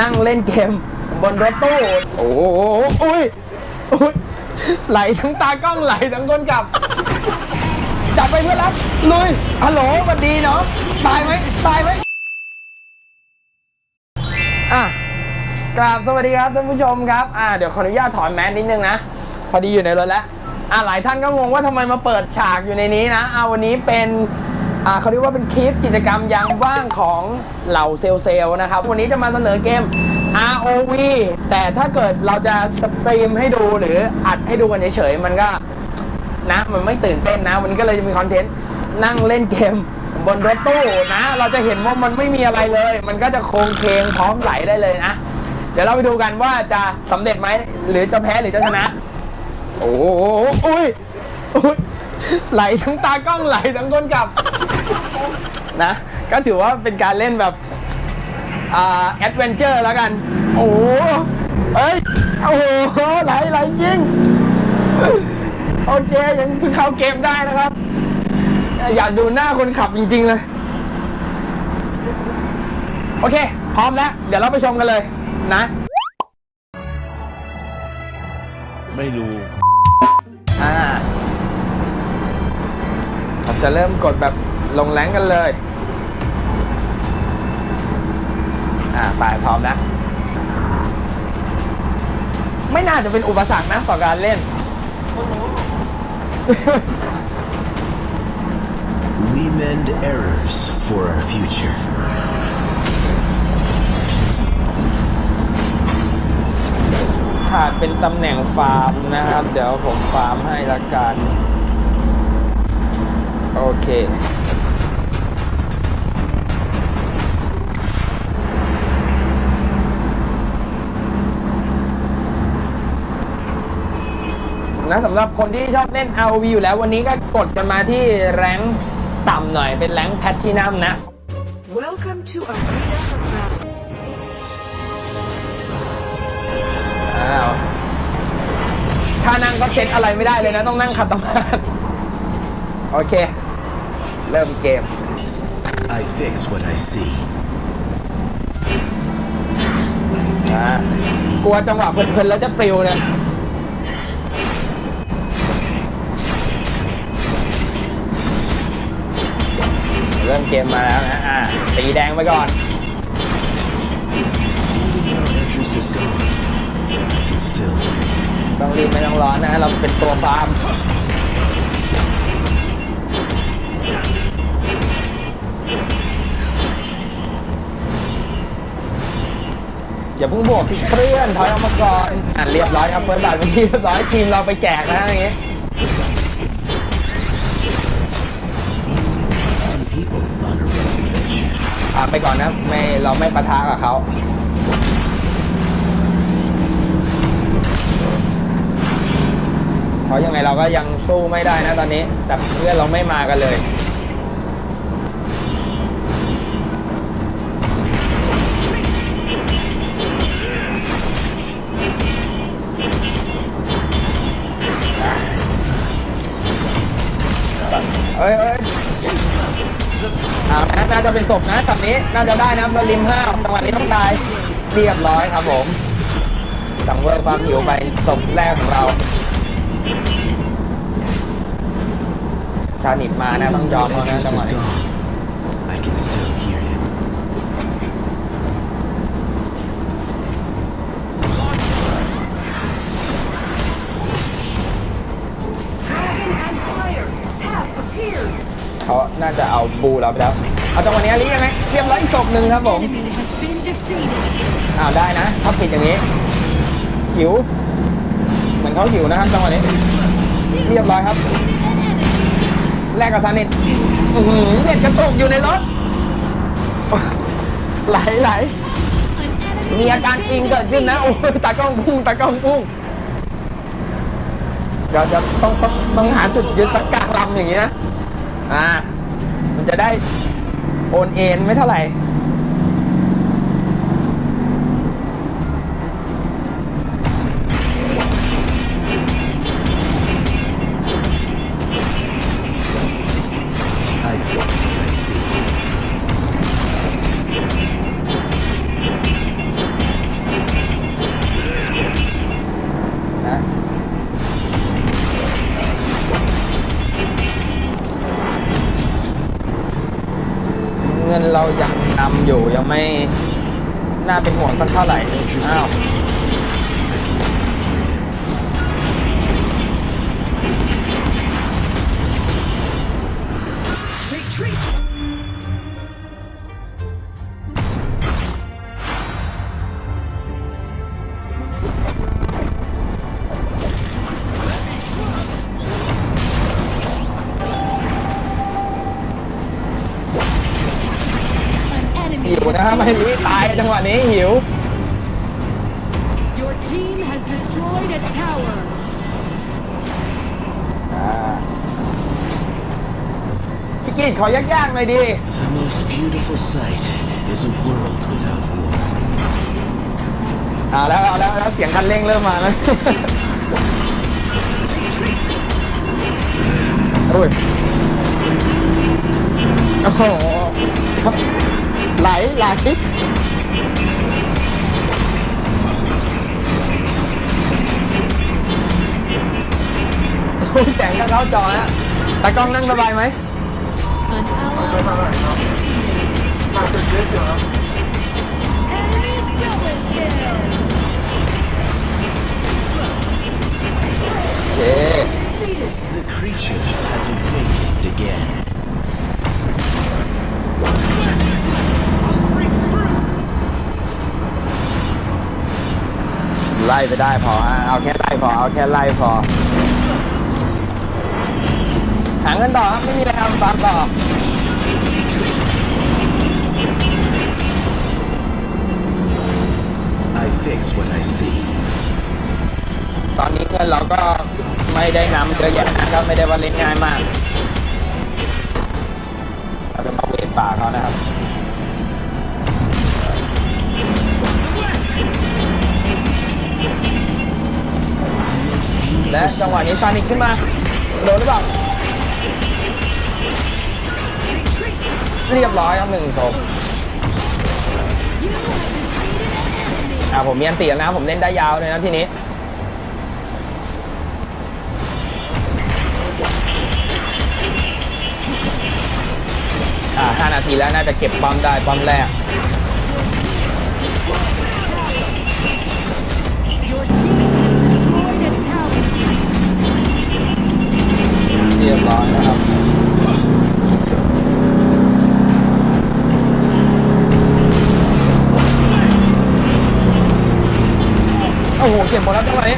นั่งเล่นเกม บนรถตู้ โอ้โหอุ้ยอุ้ยไหลทั้งตากล้องไหลทั้งคนขับ จับไปเพื่อรักลุยฮัลโหลสวัสดีเนาะตายไหมตายไหมอะกราบสวัสดีครับท่านผู้ชมครับอ่าเดี๋ยวขออนุญาตถอนแมสนิดนึงนะ พอดีอยู่ในรถแล้วอ่าหลายท่านก็งงว่าทำไมมาเปิดฉากอยู่ในนี้นะอ่าวันนี้เป็น อ่าเขาเรียกว่าเป็นคลิปกิจกรรมยามว่างของเหล่าเซลล์เซลล์นะครับ วันนี้จะมาเสนอเกม ROV แต่ถ้าเกิดเราจะสตรีมให้ดูหรืออัดให้ดูกันเฉยๆมันก็นะมันไม่ตื่นเต้นนะวันก็เลยจะมีคอนเทนต์นั่งเล่นเกมบนรถตู้นะ เราจะเห็นว่ามันไม่มีอะไรเลย มันก็จะโครงเคงพร้อมไหลได้เลยนะ เดี๋ยวเราไปดูกันว่าจะสำเร็จไหมหรือจะแพ้หรือจะชนะ โอ้โหอุ้ยอุ้ยไหลทั้งตากล้องไหลทั้งคนขับ นะก็ถือว่าเป็นการเล่นแบบอ่าแอดเวนเจอร์แล้วกัน โอ้โหเอ้ยโอ้โหไหลไหลจริง โอเค ยังเพิ่งเข้าเกมได้นะครับ อยากดูหน้าคนขับจริง ๆ เลย โอเค พร้อมแล้ว เดี๋ยวเราไปชมกันเลยนะ ไม่รู้ อ่าเราจะเริ่มกดแบบ ลงแรงกันเลย อ่าไปพร้อมนะ ไม่น่าจะเป็นอุปสรรคนะต่อการเล่น We mend errors for our future. ขาดเป็นตำแหน่งฟาร์มนะครับ เดี๋ยวผมฟาร์มให้ละกัน โอเค นะสำหรับคนที่ชอบเล่น ROV อยู่แล้ววันนี้ก็กดกันมาที่แรงค์ต่ำหน่อยเป็นแรงค์แพทที่นัมนะ Welcome to Arena of Valor. อ้าวถ้านั่งก็เซ็ตอะไรไม่ได้เลยนะ ต้องนั่งขัดสมาธิโอเค เริ่มเกม I fix what I see. อะกลัวจังหวะเพลินๆแล้วจะปลิวเนี่ย เริ่มเกมมาแล้วนะอะตีแดงไปก่อนต้องรีบไม่ต้องร้อนนะ เราเป็นตัวฟาร์มอย่าเพิ่งบวกสิเพื่อนถอยออกมาก่อนอะเรียบร้อยครับเฟิร์สบัตรเมื่อกี้เรียบร้อยทีมเราไปแจกนะอย่างงี้ Some อะไปก่อนนะไม่เราไม่ปะทะกับเขาเพราะยังไงเราก็ยังสู้ไม่ได้นะตอนนี้ แต่เพื่อนเราไม่มากันเลย เอ้ยเอ้ย นะน่าจะเป็นศพนะฝั่งนี้น่าจะได้นะบริมห้าวจังหวะนี้ต้องตายเรียบร้อยครับผมสังเวยความหิวไปศพแรกของเรา ชานิบมานะต้องยอม When เขานะ Edris จังหวะ is นี้ gone, I can still hear him. Dragon and Slayer have appeared. เขาน่าจะเอาบูเราไปแล้ว เอาจังหวะนี้เรียังไงเรียบร้อยอีกศพหนึ่งครับผมอ้าวได้นะถ้าปิดอย่างนี้หิว เหมือนเขาหิวนะครับจังหวะนี้ เรียบร้อยครับแลกกับซานิตอื้อหือเน็ตกระตุกอยู่ในรถไหลไหลมีอาการปิงเกิดขึ้นนะโอ้ยตากล้องพุ่งตากล้องพุ่งเดี๋ยวจะต้องต้องหาจุดยึดสักกลางลำอย่างนี้นะอ่ามันจะได้ อนเอ็นไม่เท่าไหร่ เงินเรายังนำอยู่ยังไม่น่าเป็นห่วงสักเท่าไหร่อ้าว นะครับไม่รีตายจังหวะนี้หิว Your team has destroyed a tower. พี่กีดขอยากๆหน่อยดิ The most beautiful sight is a world without war. เอาแล้วเอาแล้วเอาแล้วเสียงคันเร่งเริ่มมาแล้ว โอ้ย โอ้โห ไหลหลคุณแสงก็เข้าจอแล้ตากล้องนั่งสบายไหมเย้ The. ไล่ไปได้พอฮะเอาแค่ไล่พอเอาแค่ไล่พอหาเงินต่อครับไม่มีอะไรทำตามต่อ I fix what I see. ตอนนี้เงินเราก็ไม่ได้นำเยอะแยะนะครับไม่ได้ว่าเล่นง่ายมากเราจะมาเวทป่าเขานะครับ และจังหวะนี้ซานิกขึ้นมาโดนหรือเปล่าเรียบร้อยครับหนึ่งศพอ่าผมมีอันตีแล้วนะผมเล่นได้ยาวเลยนะทีนี้อ่าห้านาทีแล้วน่าจะเก็บป้อมได้ป้อมแรก รียบร้อยนะครับโอ้โหเก็บหมดแล้วจังหวะนี้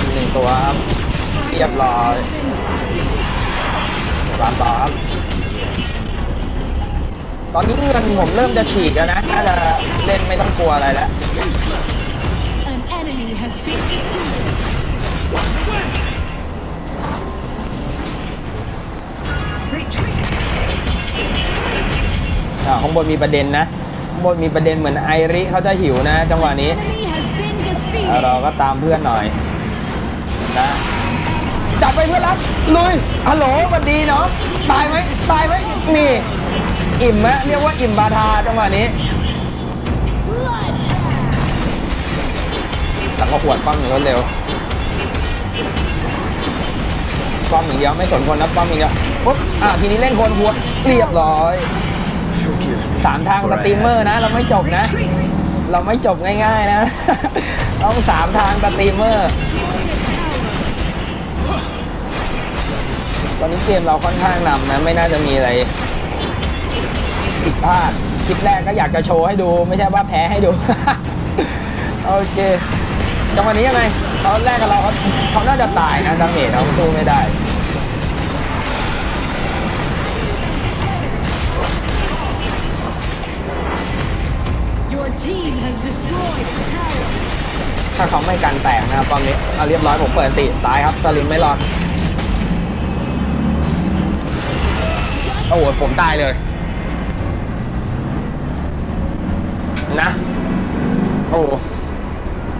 อีกหนึ่งตัวครับ เรียบร้อยสามต่อครับ ตอนนี้เงินผมเริ่มจะฉีกแล้วนะ น่าจะเล่นไม่ต้องกลัวอะไรแล้ว An enemy has been defeated. Retreat! อ่าข้างบนมีประเด็นนะข้างบนมีประเด็นเหมือนไอริเขาจะหิวนะ จังหวะนี้ Enemy has been แล้ว defeated. เราก็ตามเพื่อนหน่อย นะจับไปเพื่อรักลุยฮัลโหลสวัสดีเนาะตายไหมตายไหมนี่ อิ่มไหมเรียกว่าอิ่มบาทาจังหวะนี้แต่ก็ขวดป้อมอย่างรวดเร็วป้อมอย่างเดียวไม่สนคนนะป้อมอย่างเดียวปุ๊บอะทีนี้เล่นคนหัวเรียบร้อยสามทางสตรีมเมอร์นะ เราไม่จบนะ เราไม่จบง่าย ๆ นะ ต้องสามทางสตรีมเมอร์ ตอนนี้เกมเราค่อนข้างนำนะ ไม่น่าจะมีอะไรผิดพลาดคลิปแรกก็อยากจะโชว์ให้ดู ไม่ใช่ว่าแพ้ให้ดู โอเคจังหวะนี้ยังไงตอนแรกกับเราเขาเขาน่าจะตายนะดาเมจเขาสู้ไม่ได้ Your team has destroyed a tower. ถ้าเขาไม่กันแตกนะครับตอนนี้เอาเรียบร้อยผมเปิดติตายครับสลิมไม่รอด โอ้โหผมตายเลย นะ โอ้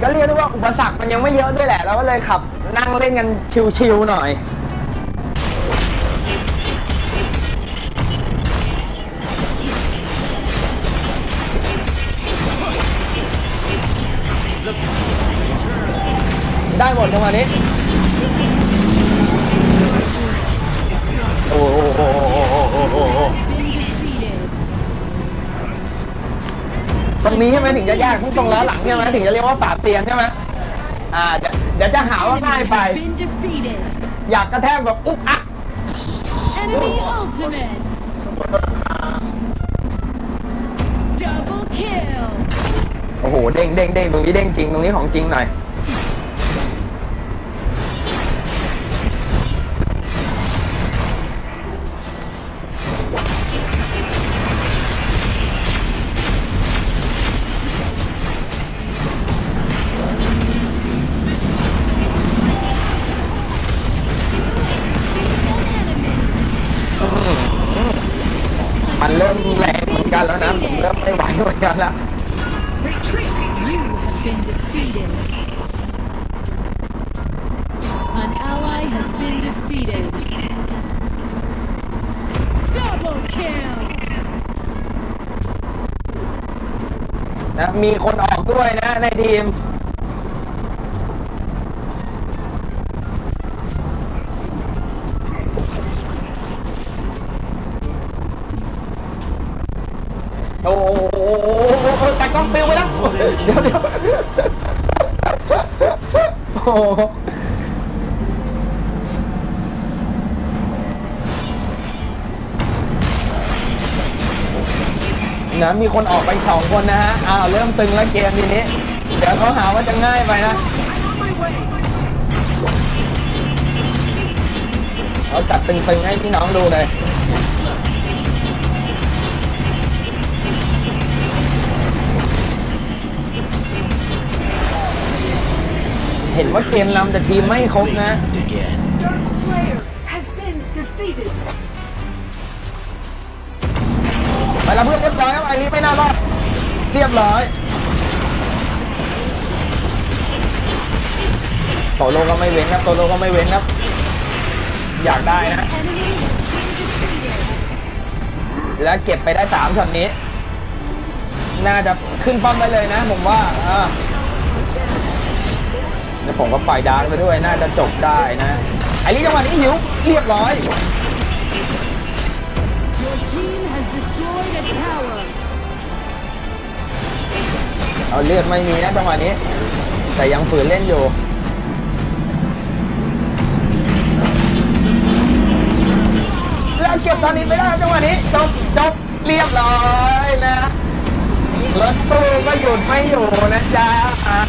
ก็เรียกได้ว่าอุปสรรคมันยังไม่เยอะด้วยแหละ เราก็เลยขับ นั่งเล่นกันชิวๆหน่อย ได้หมดจังหวะนี้ รงนี้ใช่ไหมถึงจะยากตรงล้อหลังใช่ไหมถึงจะเรียกว่าปราบเตียนใช่ไหมอ่าเดี๋ยวเดี๋ยวจะหาว่า Enemy ง่ายไป has been defeated. อยากกระแทกแบบอุ๊กอัก Enemy ultimate. Double kill. โอ้โหเด้งเด้งเด้งตรงนี้เด้งจริงตรงนี้ของจริงหน่อย ผมเริ่มไม่ไหวเหมือนกันแล้ว Retreat. You have been defeated. An ally has been defeated. Double kill. นะมีคนออกด้วยนะในทีม โอ้โหแต่กล้องปิวไปแล้วเดี๋ยวเดี๋ยวโอ้นะมีคนออกไปสองคนนะฮะ อ้าว เริ่มตึงแล้วเกมทีนี้ เดี๋ยวเขาหาว่าจะง่ายไปนะเราจัดตึงๆให้พี่น้องดูเลย เห็นว่าเกมนำแต่ทีมไม่ครบนะ again. Dark Slayer has been defeated. ไปแล้วเพื่อนเรียบร้อยครับไอรีไม่น่ารอด เรียบร้อยโตโลก็ไม่เว้นครับโตโลก็ไม่เว้นครับ อยากได้นะ Enemy has been defeated. แล้วเก็บไปได้สามช็อตนี้ น่าจะขึ้นป้อมได้เลยนะ ผมว่าอ่า แล้วผมก็ปล่อยดาร์กไปด้วยน่าจะจบได้นะไอ้นี่จังหวะนี้หิวเรียบร้อย Your team has destroyed a tower. เอาเลือดไม่มีนะจังหวะนี้ แต่ยังฝืนเล่นอยู่แล้วเก็บตอนนี้ไปได้ครับจังหวะนี้จบจบเรียบร้อยนะรถตู้ก็หยุดไม่อยู่นะจ๊ะอะ